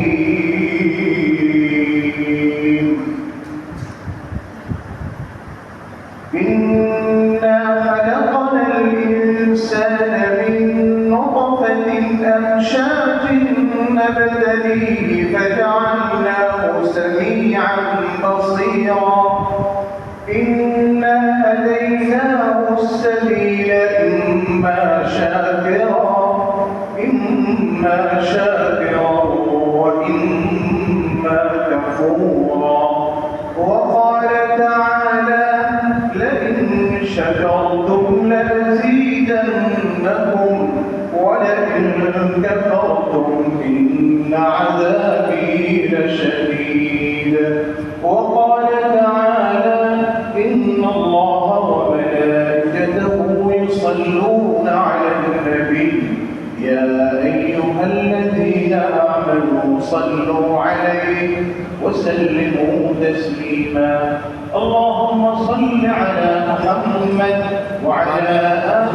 Senhor. شكرتم لأزيدنكم ولئن كفرتم إن عذابي لشديد وقال تعالى إن الله وملائكته يصلون على النبي يا أيها الذين آمنوا صلوا عليه وسلموا تسليما اللهم صل على محمد وعلى آل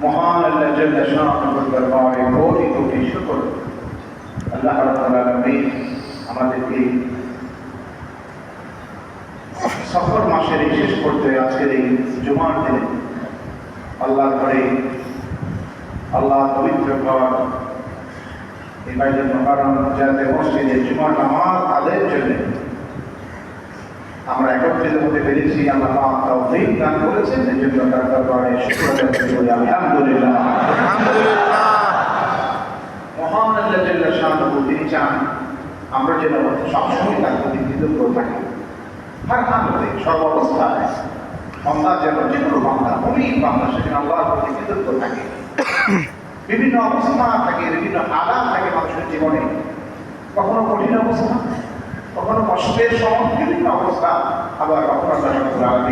মহান আল্লাহ জল্লা শাহুর দরবারে কোটি কোটি শুকর। আল্লাহ রাব্বুল আলামিন আমাদেরকে সফর মাসের শেষ করতে আজকের এই জুমার দিনে আল্লাহর ঘরে আল্লাহ পবিত্র ঘর এই বাইতুল মুকাররম যাতে মসজিদে জুমার নামাজ আদায়ের জন্য আমরা একত্রিত হতে পেরেছি আল্লাহ পাক তৌফিক দান করেছেন এই জন্য তার দরবারে শুকর আদায় করি আলহামদুলিল্লাহ। মহান আল্লাহ জাল্লা শাহুর তিনি চান আমরা যেন সবসময় তার প্রতি কৃতজ্ঞ থাকি। হার হামতে সর্বাবস্থায় বান্দা যেন যে কোনো বান্দা অনেক বান্দা সেখানে আল্লাহর প্রতি কৃতজ্ঞ থাকে। বিভিন্ন অবস্থা থাকে বিভিন্ন আদান থাকে মানুষের জীবনে। কখনো কঠিন অবস্থা কখনো কষ্টের সময় বিভিন্ন অবস্থা আবার কখনো আল্লাহ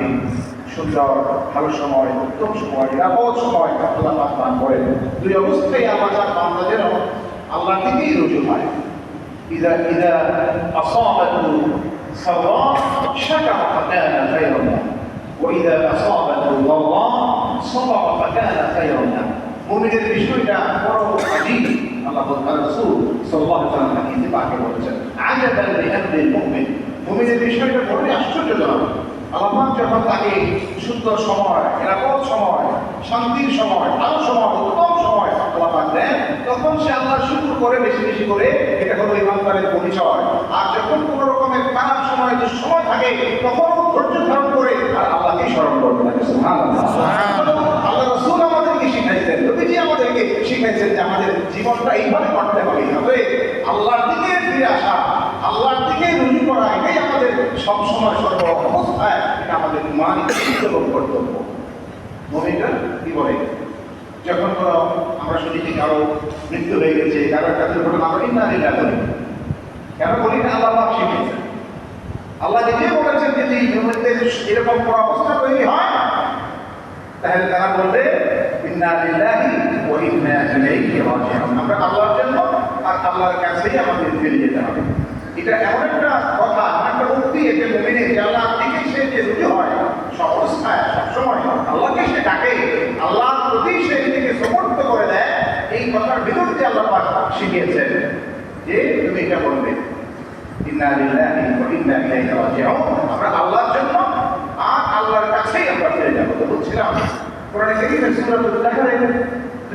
সুন্দর ভালো সময় উত্তম সময় নিরাপদ সময় আল্লাহ পাক দান করেন দুই অবস্থায় আমার যার বান্দা যেন আল্লাহ থেকেই রুজু হয় إذا إذا أصابته سراء شكر فكان خيرا له وإذا أصابته ضراء صبر فكان خيرا له মুমিনের বিষয়টা বড় আজীব আল্লাহ তাআলা রাসূল সাল্লাল্লাহু আলাইহি ওয়াসাল্লাম হাদিসে পাকে বলেছেন আজাবান লিআমরিল মুমিন। মুমিনের বিষয়টা বড় আশ্চর্যজনক। আল্লাহ পাক যখন তাকে সুন্দর সময় নিরাপদ সময় শান্তির সময় ভালো সময় উত্তম সময় আল্লাহ পাক দেন তখন সে আল্লাহ শুকর করে বেশি বেশি করে এটা হলো ইমানদারের পরিচয়। আর যখন কোনো রকমের খারাপ সময় দুঃসময় থাকে তখন ধৈর্য ধারণ করে আর আল্লাহকে স্মরণ করতে থাকে সুবহানাল্লাহ। আল্লাহ রাসূল আমাদেরকে শিখাইছেন নবীজি শিখাইছেন যে আমাদের জীবনটা এইভাবে করতে হবে। তবে আল্লাহর দিকে ফিরে আসা, আল্লাহর দিকে রুজু করা, এটাই আমাদের সবসময় সর্ব অবস্থায়, এটা আমাদের মানিক এবং কর্তব্য। মহিলা কি বলে? যখন কোনো আমরা শুনি যে কারও মৃত্যু হয়ে গেছে, কারও একটা দুর্ঘটনা, আমরা ইন্না লিল্লাহ বলি কেন বলি না? আল্লাহ পাক শিখিয়েছেন। আল্লাহ নিজে বলেছেন ইহুদিদের এরকম কোনো অবস্থা তৈরি হয় তাহলে তারা বলবে ওয়া ইন্না ইন্না ইলাইহি আমরা আল্লাহর জন্য আর আল্লাহর কাছেই আমাদের ফিরে যেতে হবে। এটা এমন একটা কথা একটা উক্তি এতে মুমিনে যে আল্লাহ থেকে সে যে রুজু হয় সব সবসময় আল্লাহকে সে ডাকে, আল্লাহর প্রতি সে নিজেকে সমর্থ করে দেয়, এই কথার বিরুদ্ধে আল্লাহ পাক শিখিয়েছেন যে তুমি এটা বলবে। ইন্না লিল্লাহি আমরা আল্লাহর জন্য আর আল্লাহর কাছেই আমরা ফিরে যাব। বলছিলাম কোরআনে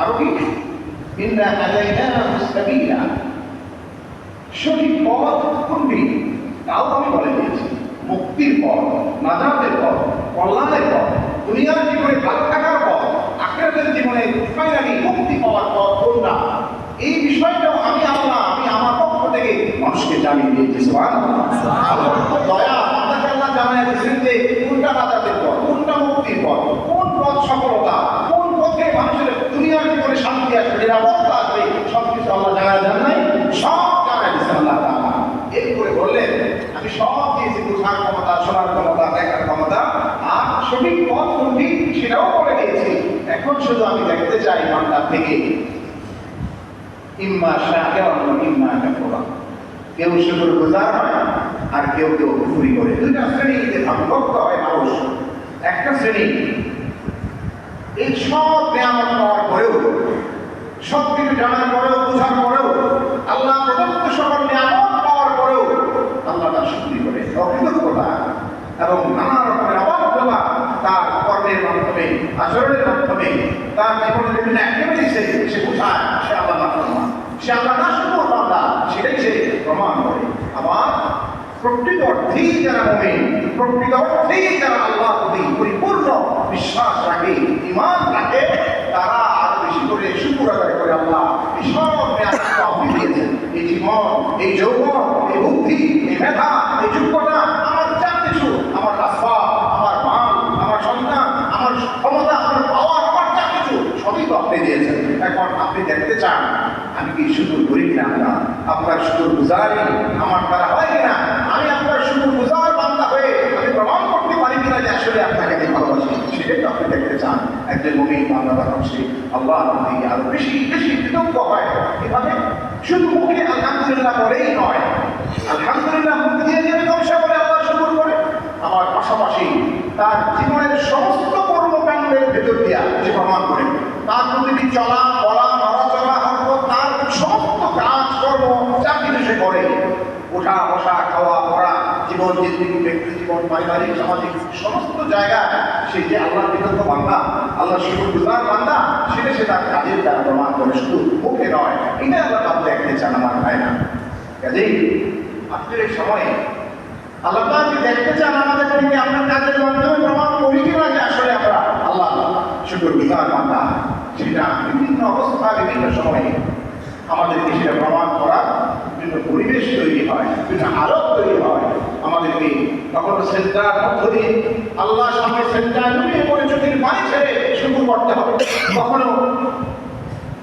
আরও কি? ইন্না আলাইনাহু সাবিলা সঠিক পথ কোনটি? তাও আমি বলে দিয়েছি। মুক্তির পথ নাজাতের পথ কল্যাণের পথ দুনিয়ার জীবনে ভালো থাকার পথ আখেরাতের জীবনে ফাইনালি মুক্তি পাওয়ার পথ কোনটা এই বিষয়টাও আমি আল্লাহ আমি আমার পক্ষ থেকে মানুষকে জানিয়ে দিয়েছি দয়া আপনাকে আল্লাহ জানায় দিয়েছেন যে কোনটা নাজাতের পথ কোনটা মুক্তির পথ কোন পথ সফলতা কোন পথে মানুষের শান্তি আসবে আসবে সব কিছু আল্লাহ জানায় দেন নাই, সব জানায় দিয়েছেন আল্লাহ তাআলা। এরপরে বললেন, আমি সব দিয়েছি, বোঝার ক্ষমতা, শোনার ক্ষমতা, দেখার ক্ষমতা, আর সঠিক পথ কোনটি সেটাও বলে দিয়েছি। এখন শুধু আমি দেখতে চাই বান্দার থেকে। ইম্মা শাকিরান ওয়া ইম্মা কাফুরা। কেউ শুকর গুজার হয়, আর কেউ কেউ কুফরি করে। দুইটা শ্রেণীতে ভাগভক্ত হয় মানুষ। একটা শ্রেণি, এই সব নিয়ামত পাওয়ার পরেও সব কিছু জানার পরেও, বোঝার পরেও, আল্লাহ প্রদত্ত সকল নিয়ামত পাওয়ার পরেও আল্লাহ তার শুক্রি করে অকৃতজ্ঞতা এবং নানা রকমের অবাধ্যতা তার কর্মের মাধ্যমে, আচরণের মাধ্যমে, তার জীবনের বিভিন্ন অ্যাক্টিভিটিসে সে বোঝায়, সে আল্লাহ না প্রমাণ। সে আল্লাহ না শুধু বান্দা সেটাই সে প্রমাণ করে। আবার প্রকৃত অর্থেই যারা মমিন, প্রকৃত অর্থেই যারা আল্লাহ প্রতি পরিপূর্ণ বিশ্বাস রাখে ইমান রাখে, তারা করে শুকুর আদায় করে আল্লাহ এই সব আপনি এই জীবন, এই যৌবন, এই বুদ্ধি, এই মেধা, এই যোগ্যতা, আমার যা কিছু, আমার রাস্তা আমার মাল আমার সন্তান, আমার ক্ষমতা, আমার পাওয়ার আমার যা কিছু, সবই তো আপনি দিয়েছেন। এখন আপনি দেখতে চান, আমি কি শুকুর করি কিনা না আপনার শুকুর গুজারি আমার দ্বারা হয় কিনা? আমি আপনার শুকুর গুজার বান্দা হয়ে আমি প্রমাণ করতে পারি কিনা যে আসলে আপনাকে আমি ভালোবাসি সেটাই তো আপনি দেখতে চান। একজন বান্দা তখন সে আল্লাহ দিকে আরও বেশি বেশি কৃতজ্ঞ হয়। কীভাবে শুধু মুখে আলহামদুলিল্লাহ বলেই নয়, আলহামদুলিল্লাহ মুখ দিয়ে দিয়ে ব্যবসা করে আল্লাহ শুকুর করে, আমার পাশাপাশি তার জীবনের সমস্ত কর্মকাণ্ডের ভেতর দিয়া সে প্রমাণ করে। তার প্রতিটি চলা, বলা, নড়াচড়া হরকত তার সমস্ত কাজ কর্ম যা কিছু সে করে, ওঠা, বসা, খাওয়া জীবন জিন্দিগি ব্যক্তি জীবন, পারিবারিক, সামাজিক, সমস্ত জায়গায় সে যে আল্লাহ বিরুদ্ধ বান্দা আল্লাহ শুকুর গুজার বান্দা, সেটা সে তার কাজের দ্বারা প্রমাণ করে। শুধু মুখে নয় এটা আল্লাহ তার দেখতে চান আমার ভাই না কাজেই আজকের এই সময়ে আল্লাহ পাক দেখতে চান আমাদের থেকে আপনার কাজের মাধ্যমে প্রমাণ করি কিনা যে আসলে আমরা আল্লাহ শুকুর গুজার বান্দা। সেটা বিভিন্ন অবস্থা, বিভিন্ন সময়ে আমাদেরকে সেটা প্রমাণ করার বিভিন্ন পরিবেশ তৈরি হয়, বিভিন্ন আলোক তৈরি হয়। আমাদেরকে কখনো সেন্টার মধ্য দিয়ে আল্লাহ সামনে সেন্টার ঢুকিয়ে পড়ে, চোখের পানি ছেড়ে শুরু করতে হবে। কখনো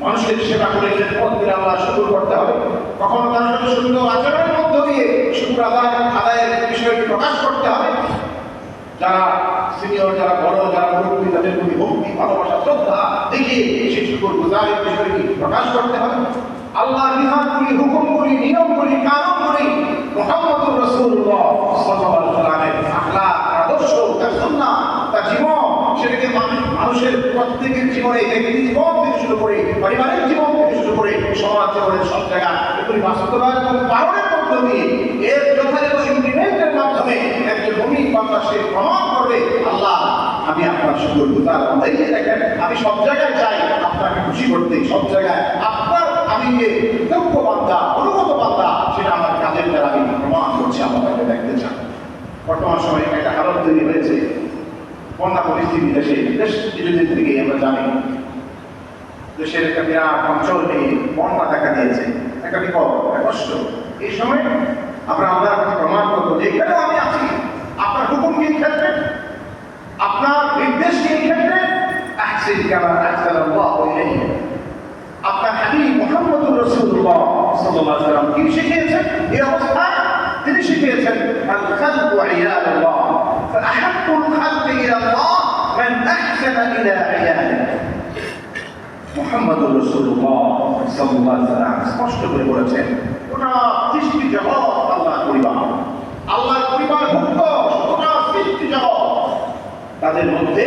মানুষের সেবা করে পথ দিয়ে আল্লাহ শুরু করতে হবে। কখনো তার সাথে সুন্দর আচরণের মধ্য দিয়ে শুক্র আদায় আদায়ের বিষয়টি প্রকাশ করতে হবে। যারা সিনিয়র যারা বড়, যারা মুরব্বী, তাদের প্রতি ভক্তি, ভালোবাসা, শ্রদ্ধা দেখিয়ে সেই শুকুর গুজারের বিষয়টি প্রকাশ করতে হবে। আল্লাহ বিধানগুলি, হুকুমগুলি, নিয়মগুলি, কানুনগুলি আদর্শ, তার সুন্নাহ, তার জীবন, সেটাকে মানুষের প্রত্যেকের জীবনে ব্যক্তি করে পারিবারিক জীবন থেকে করে সমাজ সব দিয়ে এর যথাযথ ইমপ্লিমেন্টের মাধ্যমে একজন সে আল্লাহ, আমি আপনার শুকুর আমি সব জায়গায় চাই আপনাকে খুশি করতে, সব জায়গায় আপনার আমি যে যোগ্য অনুগত বান্দা, সেটা আমার দ্বারা আমি প্রমাণ করছি আপনাকে দেখতে চান। বর্তমান সময়ে একটা হালত তৈরি হয়েছে। বন্যা পরিস্থিতি দেশে বেশ কিছুদিন থেকেই আমরা জানি। দেশের একটা বিরাট অঞ্চল নিয়ে বন্যা দেখা দিয়েছে। একটা বিপদ কষ্ট। এই সময় আমরা আল্লাহর কাছে প্রমাণ করব যে এখানেও আমি আছি। আপনার হুকুম কি ক্ষেত্রে? আপনার নির্দেশ কি ক্ষেত্রে? আপনার হাবিব মুহাম্মদুর রাসূলুল্লাহ। সাল্লাল্লাহু আলাইহি সাল্লাম কি শিখিয়েছেন? এই অবস্থায় তিনি শিখিয়েছেন আল খালকু ইয়ালাল্লাহ ফাহাব্বুল খালকি ইলাল্লাহ মান আহসানা ইলা ইয়ালিহি মুহাম্মদুর রাসূলুল্লাহ সাল্লাল্লাহু আলাইহি সাল্লাম স্পষ্ট করে বলেছেন ওটা সৃষ্টি জগৎ আল্লাহ পরিবার। আল্লাহর পরিবার ভুক্ত ওটা সৃষ্টি জগৎ। তাদের মধ্যে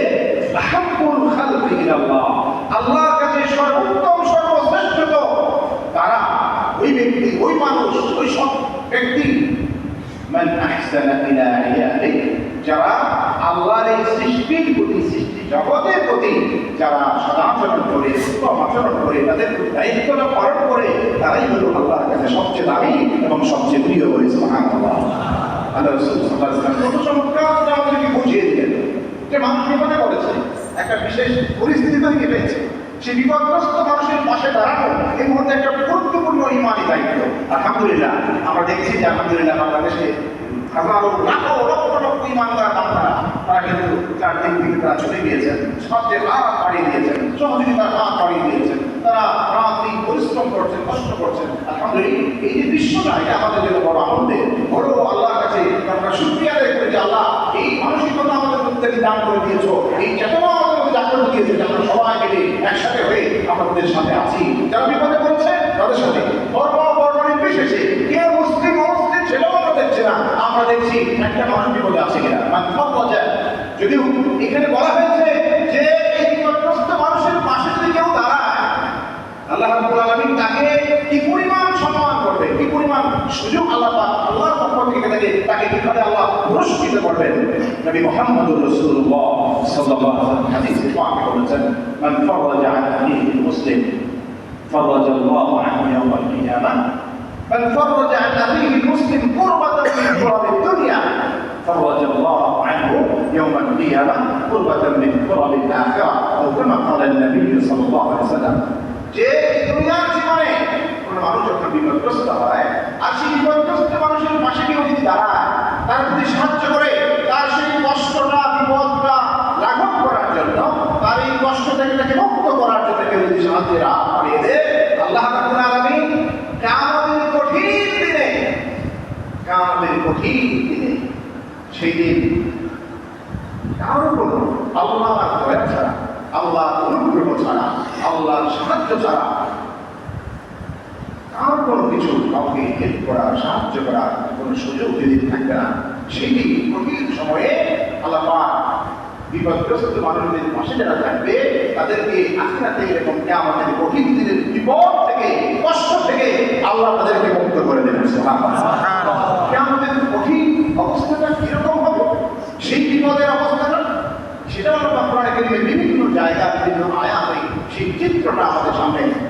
আহাব্বুল খালকি ইলাল্লাহ, আল্লাহর কাছে সর্বোত্তম সব ব্যক্তি। মান যারা আল্লাহর এই সৃষ্টির প্রতি, সৃষ্টি জগতের প্রতি যারা সদাচরণ করে উত্তম আচরণ করে, তাদের দায়িত্বটা পালন করে, তারাই হলো আল্লাহর কাছে সবচেয়ে দামি এবং সবচেয়ে প্রিয় বলে সুবহানাল্লাহ। আল্লাহ চমৎকার আমাদেরকে বুঝিয়ে দিলেন। যে মানুষ বিপদে পড়েছে একটা বিশেষ পরিস্থিতি তৈরি হয়েছে সেই বিপদগ্রস্ত মানুষের পাশে দাঁড়ানো, এই মুহূর্তে একটা গুরুত্বপূর্ণ ইমানি দায়িত্ব। আলহামদুলিল্লাহ, আমরা দেখছি যে আলহামদুলিল্লাহ বাংলাদেশে হাজারো লাখো, লক্ষ লক্ষ ইমানদার বাংলারা তারা কিন্তু চারদিক থেকে তারা চলে গিয়েছেন সাহায্যের হাত বাড়িয়ে দিয়েছেন, সহযোগিতার বাড়িয়ে দিয়েছেন, তারা রাত দিন পরিশ্রম করছেন, কষ্ট করছেন। আলহামদুলিল্লাহ, এই যে বিশ্বটা, এটা আমাদের জন্য বড় আনন্দের। বড় আল্লাহর কাছে আমরা শুক্রিয়া আদায় যে আল্লাহ, এই মানসিকতা আমাদের মধ্যে দান করে দিয়েছ, এই চেতনা আমাদের দিয়েছে যে সবাই মিলে একসাথে হয়ে আমাদের সাথে আছি। যারা বিপদে পড়েছে, তাদের সাথে। ধর্ম বর্ণ নির্বিশেষে কে মুসলিম, অমুসলিম সেটাও আমরা দেখছি না। আমরা দেখছি একটা মানুষ বিপদে আছে কিনা। মানে সব পর্যায়ে। যদিও এখানে বলা হয়েছে যে এই বিপদগ্রস্ত মানুষের পাশে যদি কেউ দাঁড়ায়, আল্লাহ রাব্বুল আলামিন তাকে কি পরিমাণ সম্মান করবে কি পরিমাণ সুযোগ আল্লাহ পাক আল্লাহর পক্ষ থেকে তাকে তাকে কিভাবে আল্লাহ পুরস্কৃত করবেন নবী মুহাম্মদুর রাসূলুল্লাহ সাল্লাল্লাহু আলাইহি ওয়াসাল্লাম হাদিসে পাকে বলেছেন মান ফারাজা আন আখিহি মুসলিম فرج الله عنه يوم القيامة من فرج عن أخيه المسلم كربة من كرب الدنيا فرج الله عنه يوم القيامة كربة من كرب الآخرة أو كما قال النبي صلى الله عليه وسلم যে দুনিয়ার জীবনে কোনো মানুষ যখন বিপদগ্রস্ত হয়, আর সেই বিপদগ্রস্ত মানুষের পাশে কেউ যদি দাঁড়ায়, তার প্রতি সাহায্য করে, তার সেই কষ্টটা, বিপদটা লাঘব করার জন্য, তার এই কষ্ট থেকে তাকে মুক্ত করার জন্য কেউ যদি সাহায্যের দেয়, আল্লাহ আলামিন কিয়ামতের কঠিন দিনে, কিয়ামতের কঠিন দিনে সেই দিন কারও কোনো আল্লাহর দয়া ছাড়া আল্লাহর অনুগ্রহ ছাড়া, আল্লাহর সাহায্য ছাড়া কারও কোনো কিছু কাউকে হেল্প করা সাহায্য করা কোনো সুযোগ যদি থাকবে না সেই কঠিন সময়ে আল্লাহ পাক বিপদগ্রস্ত মানুষদের পাশে যারা থাকবে তাদেরকে আখেরাতে এবং আমাদের কঠিন দিনের বিপদ থেকে কষ্ট থেকে আল্লাহ তাদেরকে মুক্ত করে দেবেন আমাদের কঠিন অবস্থাটা কীরকম হবে? সেই বিপদের অবস্থাটা? সেটা হলো আপনারা বিভিন্ন জায়গা বিভিন্ন আয়াতে সেই চিত্রটা আমাদের সামনে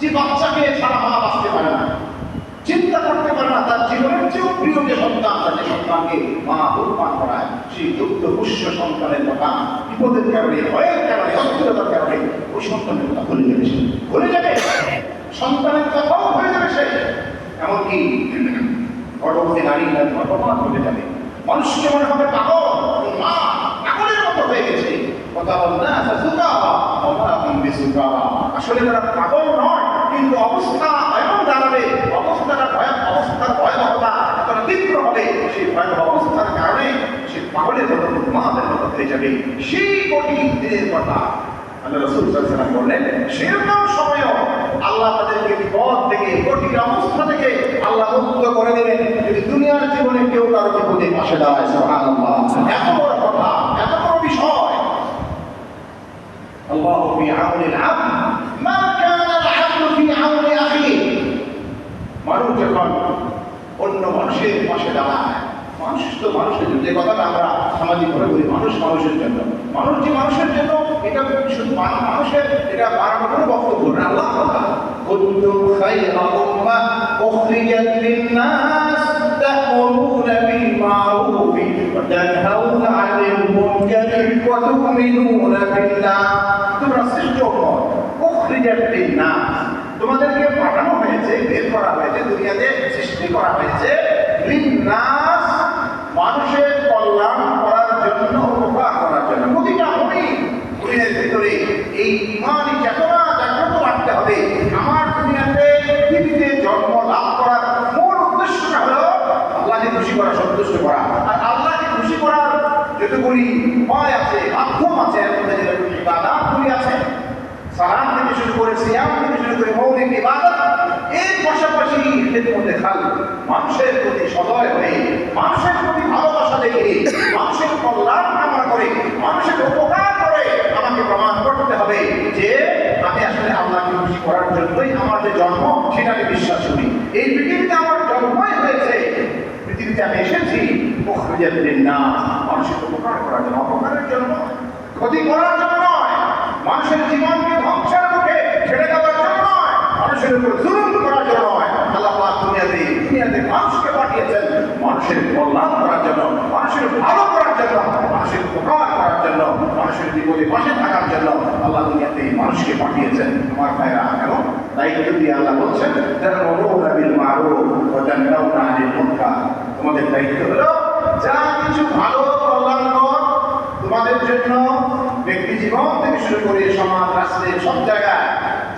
যে বাচ্চাকে ছাড়া মা বাঁচতে পারে না, চিন্তা করতে পারে না, তার জীবনের চেয়েও প্রিয় যে সন্তান যে সন্তানকে মা পান করায়, সেই দুগ্ধ উৎস সন্তানের কথা, বিপদের কারণে, ভয়ের কারণে, অস্থিরতার কারণে, ওই সন্তানের কথা ভুলে যাবে সে। ভুলে যাবে? সন্তানের কথাও ভুলে যাবে সে। এমনকি গর্ভবতী নারী গর্ভপাত হয়ে যাবে। মানুষকে মনে হবে পাগল মা, পাগলের মতো হয়ে গেছে। কথা বল না আসলে তারা পাগল নয়। কিন্তু অবস্থা এমন দাঁড়াবে। অবস্থাটা ভয় অবস্থার ভয়াবহতা এতটা তীব্র হবে, সেই ভয়াবহ অবস্থার কারণে সে পাগলের মতো মাদের মতো হয়ে যাবে। সেই কঠিন দিনের কথা আল্লাহ আল্লাহ আল্লাহ দুনিয়ার জীবনে কেউ কারও বিপদে পাশে এত বড় কথা, এত বড় বিষয়। মানুষ যখন অন্য মানুষের পাশে দাঁড়ায়, মানুষ তো মানুষের জন্য, যে কথাটা আমরা সামাজিক ভাবে বলি, মানুষ মানুষের জন্য। মানুষ যে মানুষের জন্য, এটা শুধু মানুষের, এটা বানানোর বক্তব্য না আল্লাহ كنتم তোমাদেরকে পাঠানো হয়েছে, বের করা হয়েছে, দুনিয়াতে সৃষ্টি করা হয়েছে মানুষের কল্যাণ করার জন্য, উপকার করার জন্য। প্রতিটা মুমিন মুমিনের ভিতরে এই ইমানি চেতনা জাগ্রত রাখতে হবে, আমার দুনিয়াতে, পৃথিবীতে জন্ম লাভ করার মূল উদ্দেশ্যটা হলো আল্লাহকে খুশি করা, সন্তুষ্ট করা। আর আল্লাহকে খুশি করার যতগুলি উপায় আছে, মাধ্যম আছে, এর মধ্যে যেগুলি ইবাদাতগুলি আছে সালাম থেকে শুরু করে সিয়াম থেকে শুরু করে মৌলিক ইবাদত, এর পাশাপাশি মধ্যে খাল। মানুষের প্রতি সদয় হয়ে, মানুষের প্রতি ভালোবাসা দেখে, মানুষের কল্যাণ কামনা করে, মানুষের উপকার করে আমাকে প্রমাণ করতে হবে যে আমি আসলে আল্লাহকে খুশি করার জন্যই আমার যে জন্ম সেটাকে বিশ্বাস করি। এই পৃথিবীতে আমার জন্মই হয়েছে। পৃথিবীতে আমি এসেছি না মানুষের উপকার করার জন্য, অপকারের জন্য, ক্ষতি করার জন্য নয়। মানুষের জীবনকে মানুষের উপর জুলুম করার জন্য নয়। আল্লাহ দুনিয়াতে দুনিয়াতে মানুষকে পাঠিয়েছেন। মানুষের কল্যাণ করার জন্য, মানুষের ভালো করার জন্য, মানুষের উপকার করার জন্য, মানুষের বিপদে পাশে থাকার জন্য আল্লাহ দুনিয়াতে মানুষকে পাঠিয়েছেন। আমার ভাইরা, কেন? তাই যদি আল্লাহ বলছেন তোমাদের দায়িত্ব হলো, যা কিছু ভালো কল্যাণকর তোমাদের জন্য ব্যক্তি জীবন থেকে শুরু করে সমাজ রাষ্ট্রে সব জায়গায়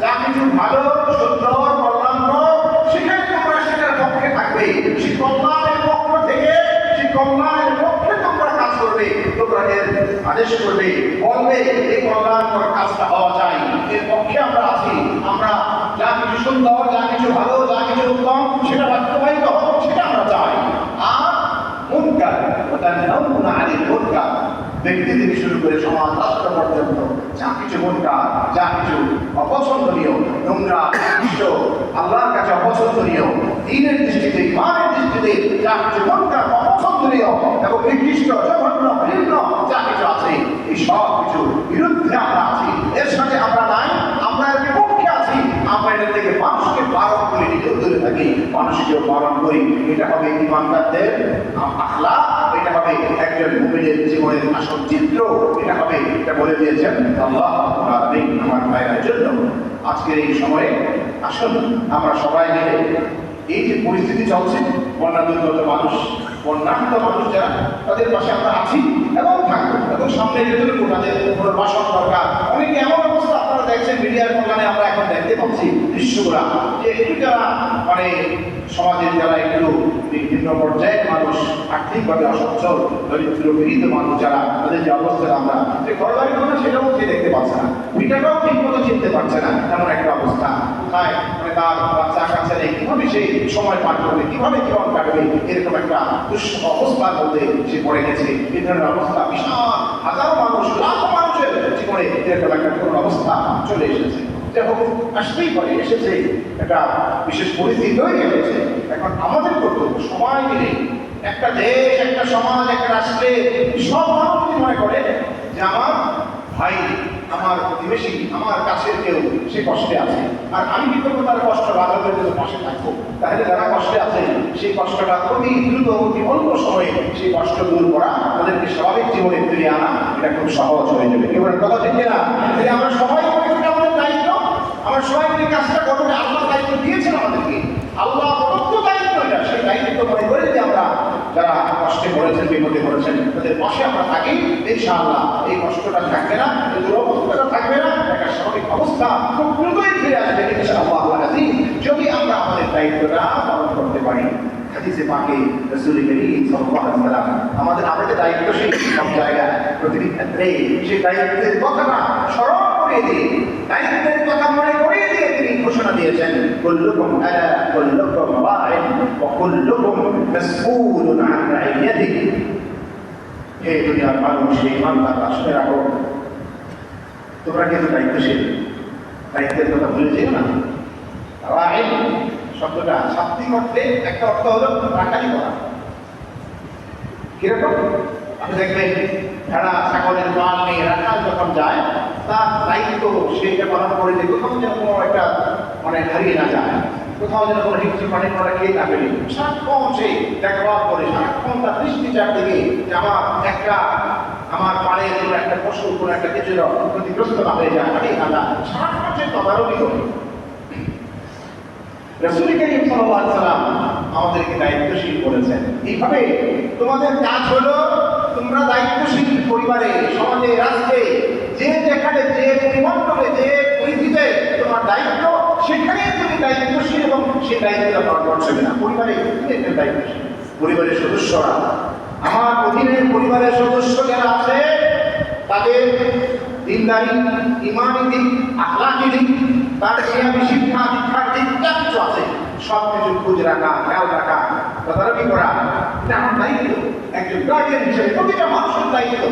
যা কিছু ভালো সুন্দর কল্যাণকর সেখানে পক্ষে থাকবে। সেই কল্যাণের পক্ষ থেকে সেই কল্যাণের পক্ষে তোমরা কাজ করবে তোমরা এর বলবে এই কল্যাণকর কাজটা হওয়া চাই। এর পক্ষে আমরা আছি। আমরা যা কিছু সুন্দর, যা ভালো, যা কিছু উত্তম, সেটা বাস্তবায়িত সেটা আমরা চাই। আর মুনকার ওয়াতানহাউনা আনিল মুনকার। ব্যক্তি থেকে শুরু করে সমাজ রাষ্ট্র পর্যন্ত যা কিছু মুনকার যা কিছু অপছন্দনীয়, নোংরা নিকৃষ্ট আল্লাহর কাছে অপছন্দনীয়, দিনের দৃষ্টিতে, ইমানের দৃষ্টিতে যা কিছু মুনকার অপছন্দনীয় এবং নিকৃষ্ট, জঘন্য ঘৃণ্য যা কিছু আছে, এই সব কিছু বিরুদ্ধে আমরা আছি। এর সাথে আমরা নাই, আমরা এর বিপক্ষে আছি। আমরা এটা থেকে মানুষকে বারণ করে নিজেও দূরে থাকি। মানুষকেও বারণ করি। এটা হবে ইমানদারদের আখলা এটা হবে একজন মুমিনের জীবনের আসল চিত্র, এটা হবে, এটা বলে দিয়েছেন, আল্লাহ আমার ভাইয়ের জন্য। আজকের এই সময়ে আসুন, আমরা সবাই মিলে এই যে পরিস্থিতি চলছে, বন্যা দুর্গত মানুষ বন্যাক্ত মানুষ যারা, তাদের পাশে আমরা আছি এবং থাকব। এবং সামনে যেটুকু তাদের পুনর্বাসন দরকার। অনেকে এমন অবস্থা আপনারা দেখছেন, মিডিয়ার কল্যাণে আমরা এখন দেখতে পাচ্ছি দৃশ্যগুলা যে একটু যারা মানে সমাজের যারা একটু বিভিন্ন পর্যায়ের মানুষ, আর্থিকভাবে অসচ্ছল, দরিদ্র, পীড়িত মানুষ যারা, তাদের যে অবস্থা আমরা যে ঘরবাড়ি করে সেটাও সে দেখতে পাচ্ছে না। ওইটাটাও ঠিক মতো চিনতে পারছে না, এমন একটা অবস্থা। কোথায় মানে তার বাচ্চা কাছে নেই সেই সময় পার করবে, কীভাবে জীবন কাটবে, এরকম একটা দুঃসহ অবস্থার মধ্যে সে পড়ে গেছে। এই ধরনের অবস্থা বিশাল, হাজারো মানুষ, লাখো মানুষের জীবনে এরকম একটা করুণ অবস্থা চলে এসেছে। যাই হোক আসতেই পারে এসেছে একটা বিশেষ পরিস্থিতি তৈরি হয়েছে। এখন আমাদের কর্তব্য সবাই মিলে, একটা দেশ, একটা সমাজ, একটা রাষ্ট্রে, সব মানুষ মনে করে যে আমার ভাই আমার প্রতিবেশী, আমার কাছের কেউ, সে কষ্টে আছে। আর আমি কি করব? তার কষ্ট লাঘবের জন্য পাশে থাকব। তাহলে যারা কষ্টে আছে, সেই কষ্টটা অতি দ্রুত, অতি অল্প সময়ে সেই কষ্ট দূর করা তাদেরকে স্বাভাবিক জীবনে ফিরিয়ে আনা, এটা খুব সহজ হয়ে যাবে। কেউ কথা ঠিক না তাহলে আমরা সবাই আমাদের দায়িত্ব। আমরা সবাই কাজটা করব। আল্লাহ দায়িত্ব দিয়েছেন আমাদেরকে। আল্লাহ দায়িত্ব এটা সেই দায়িত্ব মনে করে যে আমরা যারা কষ্টে পড়েছেন, বিপদে পড়েছেন, তাদের পাশে আমরা থাকি, ইনশাআল্লাহ এই কষ্টটা থাকবে না, এই দুরবস্থাটা থাকবে না, একটা স্বাভাবিক অবস্থা খুব দ্রুতই ফিরে আসবে, ইনশাআল্লাহ আল্লাহ আজিজ যদি আমরা আমাদের দায়িত্বটা পালন করতে পারি, হাদিসে পাকে রাসূল করিম সাল্লাল্লাহু আমাদের আমাদের দায়িত্বশীল সব জায়গায়, প্রতিটি ক্ষেত্রে সেই দায়িত্বের কথাটা স্মরণ করিয়ে দিয়ে দায়িত্বের কথা মনে তিনি ঘোষণা দিয়েছেন, কুল্লুকুম আলা, কুল্লুকুম রাইন ওয়া কুল্লুকুম মাসউলুন আন রাইয়াতিহি হে দুনিয়ার মানুষ, হে ইমানদার, আসলে রাখো। তোমরা কিন্তু দায়িত্বশীল? দায়িত্বের কথা ভুলে যেও না? রাইন শব্দটা শাব্দিক অর্থে একটা অর্থ হলো রাখালি করা কীরকম? আপনি দেখবেন ভেড়া, ছাগলের মাল নিয়ে রাখাল যখন যায়, তার দায়িত্ব সেইটা পালন করে যে কোথাও যেন কোনো একটা মানে হারিয়ে না যায়, কোথাও যেন কোনো হিংসে পানি করা খেয়ে না পেরে সারাক্ষণ সে দেখভাল করে তার দৃষ্টি চারদিকে যে আমার একটা, আমার পাড়ের কোনো একটা পশু, কোনো একটা কিছু ক্ষতিগ্রস্ত না হয়ে যায় না যায় সারাক্ষণ সে তদারকি করে। আমাদেরকে দায়িত্বশীল করেছেন এইভাবে তোমাদের কাজ হলো তোমরা দায়িত্বশীল পরিবারে, সমাজে, রাষ্ট্রে, যে যেখানে, যে পরিমণ্ডলে, যে পরিধিতে তোমার দায়িত্ব সেখানে তুমি দায়িত্বশীল এবং সেই দায়িত্বটা পালন করছ না। পরিবারে একজন দায়িত্বশীল। পরিবারের সদস্যরা, আমার অধীনে পরিবারের সদস্য যারা আছে, তাদের দিনদারি ইমানি দিক আখলাকি দিক, তার শিক্ষা, দীক্ষার দিক যা কিছু আছে। সব কিছু খোঁজ রাখা, খেয়াল রাখা তদারকি করা। এটা আমার দায়িত্ব। একজন গার্ডিয়ান হিসেবে প্রতিটা মানুষের দায়িত্ব।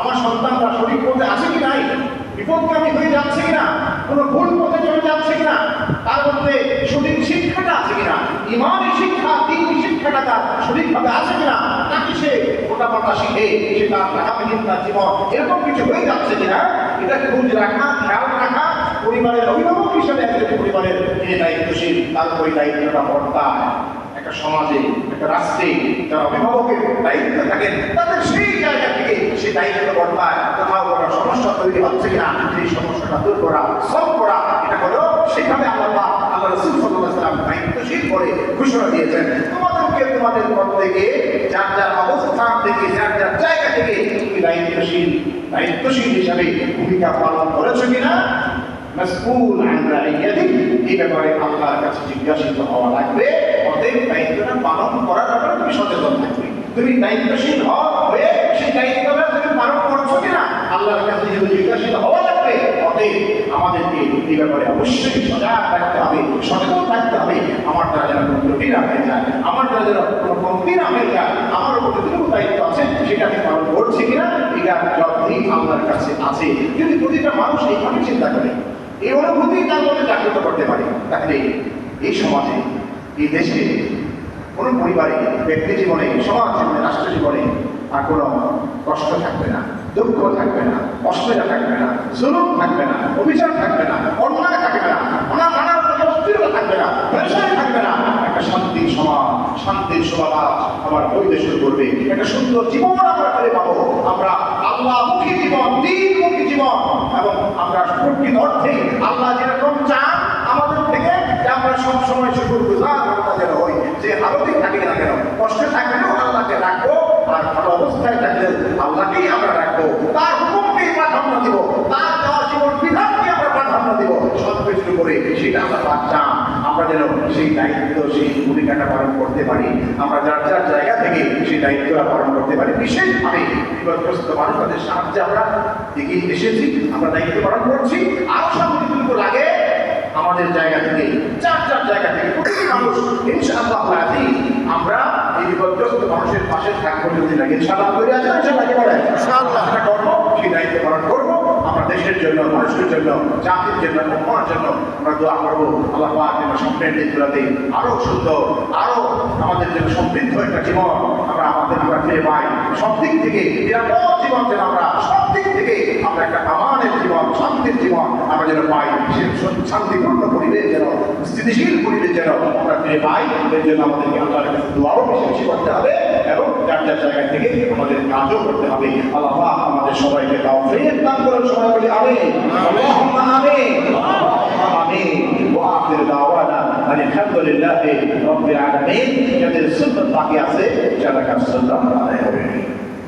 আমার সন্তানরা সঠিক পথে আছে কি নাই? বিপদগামী হয়ে যাচ্ছে কিনা? কোনো ভুল পথে চলে যাচ্ছে কিনা? তার মধ্যে সঠিক শিক্ষাটা আছে কিনা? ইমানি শিক্ষা দিনই শিক্ষাটা তার সঠিকভাবে আছে কিনা? নাকি সে ওটা পাল্টা শিখে, সে তার আগামী তার জীবন এরকম কিছু হয়ে যাচ্ছে কিনা? এটা খোঁজ রাখা, খেয়াল রাখা। পরিবারের অভিভাবক হিসেবে একজন পরিবারের যে দায়িত্বশীল, তার ওই দায়িত্বটা বর্তায়। একটা সমাজে, একটা রাষ্ট্রে যারা অভিভাবকের দায়িত্ব থাকেন, তাদের সেই জায়গা থেকে সেই দায়িত্ব বর্তায় কোথাও কোনো সমস্যা তৈরি হচ্ছে কিনা, সেই সমস্যাটা দূর করা সব করা, এটা হলো সেখানে আল্লাহ আল্লাহ রসুল দায়িত্বশীল করে ঘোষণা দিয়েছেন। তোমাদেরকে, তোমাদের পদ থেকে যার যার অবস্থান থেকে, যার যার জায়গা থেকে তুমি দায়িত্বশীল দায়িত্বশীল হিসাবে ভূমিকা পালন করেছ কিনা? মাসউল আন রাইয়াতিক, এই ব্যাপারে আল্লাহর কাছে জিজ্ঞাসিত হওয়া লাগবে। অতএব দায়িত্বটা পালন করার ব্যাপারে তুমি সচেতন থাকবে। তুমি দায়িত্বশীল হয়ে সেই দায়িত্বটা তুমি পালন করছ কিনা, আল্লাহর কাছে যেহেতু জিজ্ঞাসিত হওয়া লাগবে অতএব আমাদেরকে এই ব্যাপারে অবশ্যই সজাগ থাকতে হবে, সচেতন থাকতে হবে। আমার দ্বারা যেন কোনো ত্রুটি না হয়ে যায়, আমার দ্বারা যেন কোনো কমতি না হয়ে যায়, আমার উপর যতটুকু দায়িত্ব আছে, সেটা আমি পালন করছি কিনা, এটা যতদিন আল্লাহর কাছে আছে। যদি প্রতিটা মানুষ এইভাবে চিন্তা করে, এই অনুভূতি তার মধ্যে জাগ্রত করতে পারে, তাহলে এই সমাজে এই দেশে কোনো পরিবারে, ব্যক্তি জীবনে, সমাজ জীবনে, রাষ্ট্র জীবনে আর কোনো কষ্ট থাকবে না, দুঃখ থাকবে না অসুবিধা থাকবে না, জুলুম থাকবে না অভিযান থাকবে না, অন্যায় থাকবে না ওনার নানান রকম অস্থিরতা থাকবে না ব্যবসায় থাকবে না। একটা শান্তির সমাজ শান্তির সমাজ আমার দেশে করবে। একটা সুন্দর জীবন আমরা ফেলে পাবো। আমরা আল্লাহমুখী জীবন, দিনমুখী জীবন এবং আমরা প্রকৃত অর্থে আল্লাহ যেরকম চান যে আমরা সব শুকুর গুজার, আমরা যেন হই যে হালতেই থাকি না কেন, কষ্টে থাকলেও আল্লাহকে রাখব আর ভালো অবস্থায় থাকলেও আল্লাহকেই আমরা রাখব তার হুকুমকেই প্রাধান্য দিব, তার দেওয়া জীবন বিধানকে আমরা প্রাধান্য দিব। সব কিছুর উপরে সেটা আমরা চান, আমরা যেন সেই দায়িত্ব, সেই ভূমিকাটা পালন করতে পারি। আমরা যার যার জায়গা থেকে সেই দায়িত্বটা পালন করতে পারি। বিশেষভাবে বিপদগ্রস্ত মানুষ তাদের সাহায্যে আমরা এগিয়ে এসেছি, আমরা দায়িত্ব পালন করছি। আরও সব যতটুকু লাগে আমাদের জায়গা থেকে চার চার জায়গা থেকে প্রতিটি মানুষ ইনশাআল্লাহ আমরা এই বিপদগ্রস্ত মানুষের পাশে থাকব যদি লাগে। ইনশাআল্লাহ করে আছে ইনশাআল্লাহ কি বলে ইনশাআল্লাহ। আমরা করব সেই দায়িত্ব পালন করব আমরা দেশের জন্য মানুষের জন্য জাতির জন্য উম্মার জন্য আমরা দোয়া করব। আল্লাহ পাক যেন স্বপ্নের দিকগুলোতে আরও সুন্দর আরও আমাদের জন্য সমৃদ্ধ একটা জীবন আমাদের আমরা ফিরে পাই সব দিক থেকে নিরাপদ জীবন যেন আমরা সব দিক থেকে আমরা একটা আমানের জীবন, শান্তির জীবন আমরা যেন পাই। সে শান্তিপূর্ণ পরিবেশ যেন, স্থিতিশীল পরিবেশ যেন আমরা ফিরে পাই। এর জন্য আমাদেরকে আল্লাহর কাছে বেশি বেশি করতে হবে এবং যার যার জায়গা থেকে আমাদের কাজও করতে হবে। আল্লাহ আমাদের সবাইকে তাও ফের দান করেন, সবাই বলি আমি আল্লাহুম্মা আমিন। আলহামদুলিল্লাহ রব্বিল আলামিন যাদের সুন্নাত বাকি আছে যারা কাজ সুন্নাত আদায় হবে।